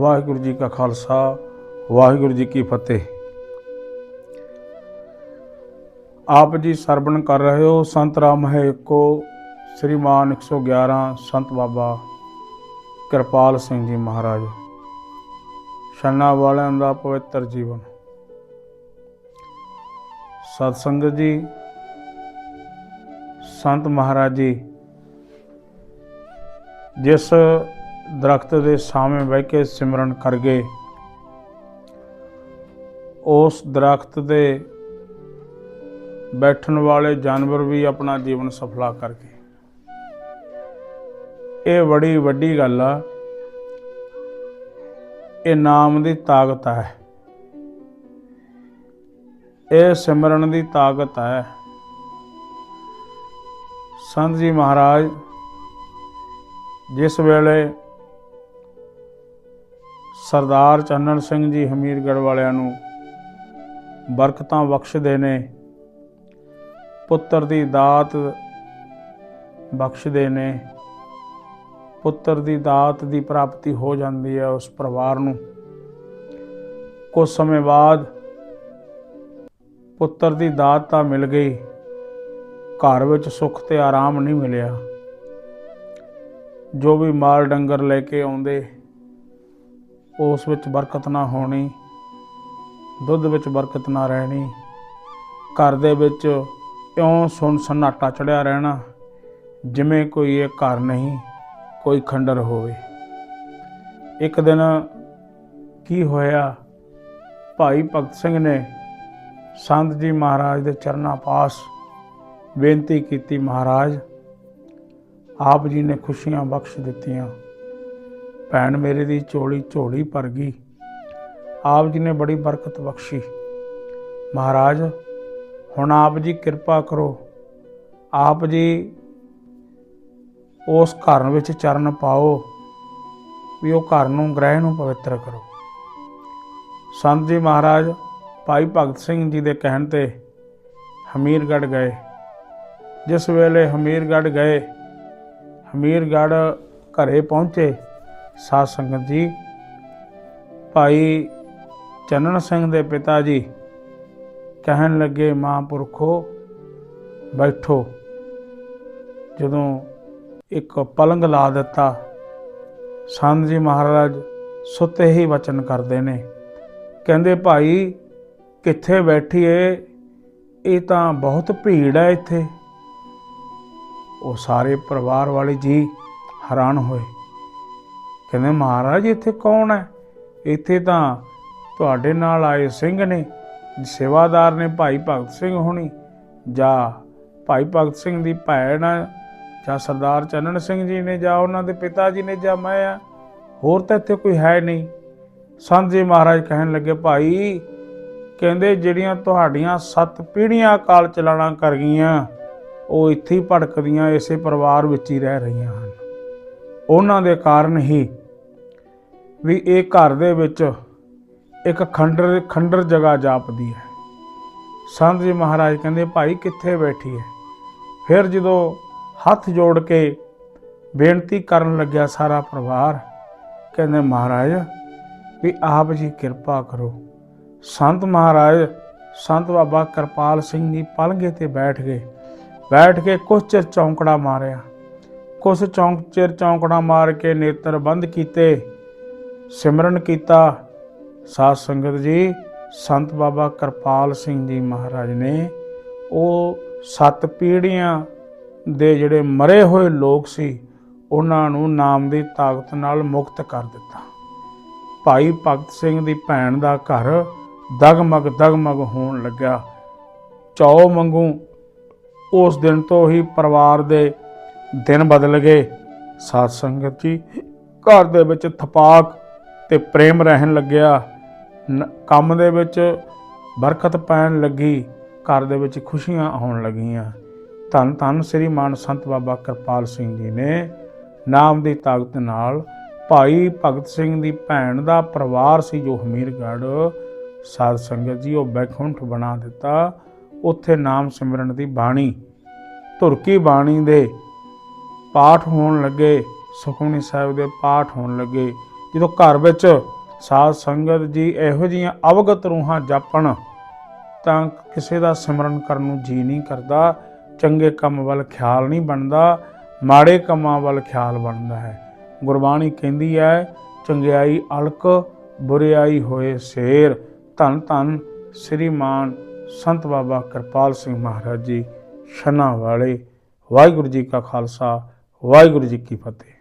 ਵਾਹਿਗੁਰੂ ਜੀ ਕਾ ਖਾਲਸਾ, ਵਾਹਿਗੁਰੂ ਜੀ ਕੀ ਫਤਿਹ। ਆਪ ਜੀ ਸਰਵਣ ਕਰ ਰਹੇ ਹੋ, ਸੰਤ ਰਾਮ ਹੈ ਏਕੋ ਸ੍ਰੀਮਾਨ 111 ਸੰਤ ਬਾਬਾ ਕਿਰਪਾਲ ਸਿੰਘ ਜੀ ਮਹਾਰਾਜ। ਛੰਨਾ ਵਾਲਿਆਂ ਦਾ ਪਵਿੱਤਰ ਜੀਵਨ। ਸਤ ਸੰਗਤ ਜੀ, ਸੰਤ ਮਹਾਰਾਜ ਜੀ, ਜਿਸ ਦਰਖਤ ਦੇ ਸਾਹਮਣੇ ਬਹਿ ਕੇ ਸਿਮਰਨ ਕਰ ਗਏ। ਉਸ ਦਰਖਤ ਦੇ ਬੈਠਣ ਵਾਲੇ ਜਾਨਵਰ ਵੀ ਆਪਣਾ ਜੀਵਨ ਸਫਲਾ ਕਰ ਗਏ। ਇਹ ਬੜੀ ਵੱਡੀ ਗੱਲ ਆ। ਇਹ ਨਾਮ ਦੀ ਤਾਕਤ ਹੈ ਇਹ ਸਿਮਰਨ ਦੀ ਤਾਕਤ ਹੈ ਸੰਤ ਜੀ ਮਹਾਰਾਜ, ਜਿਸ ਵੇਲੇ ਸਰਦਾਰ ਚੰਨਣ ਸਿੰਘ ਜੀ ਹਮੀਰਗੜ੍ਹ ਵਾਲਿਆਂ ਨੂੰ ਬਰਕਤਾਂ ਬਖਸ਼ਦੇ ਨੇ, ਪੁੱਤਰ ਦੀ ਦਾਤ ਬਖਸ਼ਦੇ ਨੇ, ਪੁੱਤਰ ਦੀ ਦਾਤ ਦੀ ਪ੍ਰਾਪਤੀ ਹੋ ਜਾਂਦੀ ਹੈ ਉਸ ਪਰਿਵਾਰ ਨੂੰ। ਕੁਝ ਸਮੇਂ ਬਾਅਦ ਪੁੱਤਰ ਦੀ ਦਾਤ ਤਾਂ ਮਿਲ ਗਈ, ਘਰ ਵਿੱਚ ਸੁੱਖ ਤੇ ਆਰਾਮ ਨਹੀਂ ਮਿਲਿਆ। ਜੋ ਵੀ ਮਾਲ ਡੰਗਰ ਲੈ ਕੇ ਆਉਂਦੇ ਉਸ ਵਿੱਚ ਬਰਕਤ ਨਾ ਹੋਣੀ, ਦੁੱਧ ਵਿੱਚ ਬਰਕਤ ਨਾ ਰਹਿਣੀ, ਘਰ ਦੇ ਵਿੱਚ ਇਉਂ ਸੁਣ ਸਨਾਟਾ ਚੜਿਆ ਰਹਿਣਾ, ਜਿਵੇਂ ਕੋਈ ਇਹ ਘਰ ਨਹੀਂ, ਕੋਈ ਖੰਡਰ ਹੋਵੇ। ਇੱਕ ਦਿਨ ਕੀ ਹੋਇਆ, ਭਾਈ ਭਗਤ ਸਿੰਘ ਨੇ ਸੰਤ ਜੀ ਮਹਾਰਾਜ ਦੇ ਚਰਨਾਂ ਪਾਸ ਬੇਨਤੀ ਕੀਤੀ, ਮਹਾਰਾਜ, ਆਪ ਜੀ ਨੇ ਖੁਸ਼ੀਆਂ ਬਖਸ਼ ਦਿੱਤੀਆਂ। ਭੈਣ ਮੇਰੇ ਦੀ ਚੋਲੀ ਝੋਲੀ ਭਰ ਗਈ। ਆਪ ਜੀ ਨੇ ਬੜੀ ਬਰਕਤ ਬਖਸ਼ੀ। ਮਹਾਰਾਜ, ਹੁਣ ਆਪ ਜੀ ਕਿਰਪਾ ਕਰੋ। ਆਪ ਜੀ ਉਸ ਘਰ ਵਿੱਚ ਚਰਨ ਪਾਓ ਵੀ ਉਹ ਘਰ ਨੂੰ, ਗ੍ਰਹਿ ਨੂੰ ਪਵਿੱਤਰ ਕਰੋ। ਸੰਤ ਜੀ ਮਹਾਰਾਜ, ਭਾਈ ਭਗਤ ਸਿੰਘ ਜੀ ਦੇ ਕਹਿਣ ਤੇ ਹਮੀਰਗੜ੍ਹ ਗਏ। ਜਿਸ ਵੇਲੇ ਹਮੀਰਗੜ੍ਹ ਗਏ, ਹਮੀਰਗੜ੍ਹ ਘਰੇ ਪਹੁੰਚੇ। ਸਾਧ ਸੰਗਤ ਜੀ, ਭਾਈ ਚੰਨਣ ਸਿੰਘ ਦੇ ਪਿਤਾ ਜੀ ਕਹਿਣ ਲੱਗੇ, ਮਹਾਂਪੁਰਖੋ, ਬੈਠੋ। ਜਦੋਂ ਇੱਕ ਪਲੰਗ ਲਾ ਦਿੱਤਾ, ਸੰਤ ਜੀ ਮਹਾਰਾਜ ਸੁੱਤੇ ਹੀ ਵਚਨ ਕਰਦੇ ਨੇ। ਕਹਿੰਦੇ, ਭਾਈ, ਕਿੱਥੇ ਬੈਠੀਏ? ਇਹ ਤਾਂ ਬਹੁਤ ਭੀੜ ਹੈ ਇੱਥੇ। ਉਹ ਸਾਰੇ ਪਰਿਵਾਰ ਵਾਲੇ ਜੀ ਹੈਰਾਨ ਹੋਏ। ਕਹਿੰਦੇ ਮਹਾਰਾਜ ਇੱਥੇ ਕੌਣ ਹੈ? ਇੱਥੇ ਤਾਂ ਤੁਹਾਡੇ ਨਾਲ ਆਏ ਸਿੰਘ ਨੇ। ਸੇਵਾਦਾਰ ਨੇ ਭਾਈ ਭਗਤ ਸਿੰਘ ਹੋਣੀ। ਜਾਂ ਭਾਈ ਭਗਤ ਸਿੰਘ ਦੀ ਭੈਣ ਆ, ਜਾਂ ਸਰਦਾਰ ਚੰਨਣ ਸਿੰਘ ਜੀ ਨੇ ਜਾਂ ਉਹਨਾਂ ਦੇ ਪਿਤਾ ਜੀ ਨੇ ਜਾਂ ਮੈਂ ਆ ਹੋਰ ਤਾਂ ਇੱਥੇ ਕੋਈ ਹੈ ਨਹੀਂ। ਸੰਤ ਜੀ ਮਹਾਰਾਜ ਕਹਿਣ ਲੱਗੇ ਭਾਈ ਕਹਿੰਦੇ ਜਿਹੜੀਆਂ ਤੁਹਾਡੀਆਂ ਸੱਤ ਪੀੜ੍ਹੀਆਂ ਕਾਲ ਚਲਾਣਾ ਕਰ ਗਈਆਂ ਉਹ ਇੱਥੇ ਹੀ ਭੜਕਦੀਆਂ ਇਸੇ ਪਰਿਵਾਰ ਵਿੱਚ ਹੀ ਰਹਿ ਰਹੀਆਂ ਹਨ। ਉਹਨਾਂ ਦੇ ਕਾਰਨ ਹੀ ਵੀ ਇਹ ਘਰ ਦੇ ਵਿੱਚ ਇੱਕ ਖੰਡਰ ਖੰਡਰ ਜਗ੍ਹਾ ਜਾਪਦੀ ਹੈ। ਸੰਤ ਜੀ ਮਹਾਰਾਜ ਕਹਿੰਦੇ, ਭਾਈ ਕਿੱਥੇ ਬੈਠੀ ਹੈ? ਫਿਰ ਜਦੋਂ ਹੱਥ ਜੋੜ ਕੇ ਬੇਨਤੀ ਕਰਨ ਲੱਗਿਆ ਸਾਰਾ ਪਰਿਵਾਰ, ਕਹਿੰਦੇ, ਮਹਾਰਾਜ, ਵੀ ਆਪ ਜੀ ਕਿਰਪਾ ਕਰੋ। ਸੰਤ ਮਹਾਰਾਜ, ਸੰਤ ਬਾਬਾ ਕਿਰਪਾਲ ਸਿੰਘ ਜੀ ਪਲਗੇ ਤੇ ਬੈਠ ਗਏ। ਬੈਠ ਕੇ ਕੁਛ ਚਿਰ ਚੌਂਕੜਾ ਮਾਰਿਆ। ਕੁਛ ਚੌਂਕ ਚਿਰ ਚੌਂਕੜਾ ਮਾਰ ਕੇ ਨੇਤਰ ਬੰਦ ਕੀਤੇ, ਸਿਮਰਨ ਕੀਤਾ। ਸਾਧ ਸੰਗਤ ਜੀ, ਸੰਤ ਬਾਬਾ ਕਿਰਪਾਲ ਸਿੰਘ ਜੀ ਮਹਾਰਾਜ ਨੇ ਉਹ ਸੱਤ ਪੀੜ੍ਹੀਆਂ ਦੇ ਜਿਹੜੇ ਮਰੇ ਹੋਏ ਲੋਕ ਸੀ, ਉਹਨਾਂ ਨੂੰ ਨਾਮ ਦੀ ਤਾਕਤ ਨਾਲ ਮੁਕਤ ਕਰ ਦਿੱਤਾ। ਭਾਈ ਭਗਤ ਸਿੰਘ ਦੀ ਭੈਣ ਦਾ ਘਰ ਦਗਮਗ ਦਗਮਗ ਹੋਣ ਲੱਗਾ ਚੌ ਮੰਗੂ ਉਸ ਦਿਨ ਤੋਂ ਹੀ ਪਰਿਵਾਰ ਦੇ ਦਿਨ ਬਦਲ ਗਏ। ਸਾਧ ਸੰਗਤ ਜੀ, ਘਰ ਦੇ ਵਿੱਚ ਥਪਾਕ ਤੇ ਪ੍ਰੇਮ ਰਹਿਣ ਲੱਗਿਆ। ਨ- ਕੰਮ ਦੇ ਵਿੱਚ ਬਰਕਤ ਪੈਣ ਲੱਗੀ। ਘਰ ਦੇ ਵਿੱਚ ਖੁਸ਼ੀਆਂ ਆਉਣ ਲੱਗੀਆਂ। ਧੰਨ ਧੰਨ ਸ੍ਰੀ ਮਾਨ ਸੰਤ ਬਾਬਾ ਕਿਰਪਾਲ ਸਿੰਘ ਜੀ ਨੇ ਨਾਮ ਦੀ ਤਾਕਤ ਨਾਲ ਭਾਈ ਭਗਤ ਸਿੰਘ ਦੀ ਭੈਣ ਦਾ ਪਰਿਵਾਰ ਸੀ ਜੋ ਹਮੀਰਗੜ੍ਹ। ਸਾਧ ਸੰਗਤ ਜੀ, ਉਹ ਬੈਕੁੰਠ ਬਣਾ ਦਿੱਤਾ। ਉੱਥੇ ਨਾਮ ਸਿਮਰਨ ਦੀ ਬਾਣੀ, ਧੁਰਕੀ ਬਾਣੀ ਦੇ ਪਾਠ ਹੋਣ ਲੱਗੇ, ਸੁਖਮਨੀ ਸਾਹਿਬ ਦੇ ਪਾਠ ਹੋਣ ਲੱਗੇ। ਜਦੋਂ ਘਰ ਵਿੱਚ ਸਾਧ ਸੰਗਤ ਜੀ ਇਹੋ ਜੀਆਂ ਅਵਗਤ ਰੂਹਾਂ ਜਾਪਣ, ਤਾਂ ਕਿਸੇ ਦਾ ਸਿਮਰਨ ਕਰਨ ਨੂੰ ਜੀ ਨਹੀਂ ਕਰਦਾ, ਚੰਗੇ ਕੰਮ ਵੱਲ ਖਿਆਲ ਨਹੀਂ ਬਣਦਾ, ਮਾੜੇ ਕੰਮਾਂ ਵੱਲ ਖਿਆਲ ਬਣਦਾ ਹੈ। ਗੁਰਬਾਣੀ ਕਹਿੰਦੀ ਹੈ, ਚੰਗਿਆਈ ਅਲਕ, ਬੁਰਿਆਈ ਹੋਏ ਸ਼ੇਰ। ਧੰਨ ਧੰਨ ਸ੍ਰੀਮਾਨ ਸੰਤ ਬਾਬਾ ਕਿਰਪਾਲ ਸਿੰਘ ਮਹਾਰਾਜ ਜੀ, ਛਨਾ ਵਾਲੇ। ਵਾਹਿਗੁਰੂ ਜੀ ਕਾ ਖਾਲਸਾ ਵਾਹਿਗੁਰੂ ਜੀ ਕੀ ਫਤਿਹ।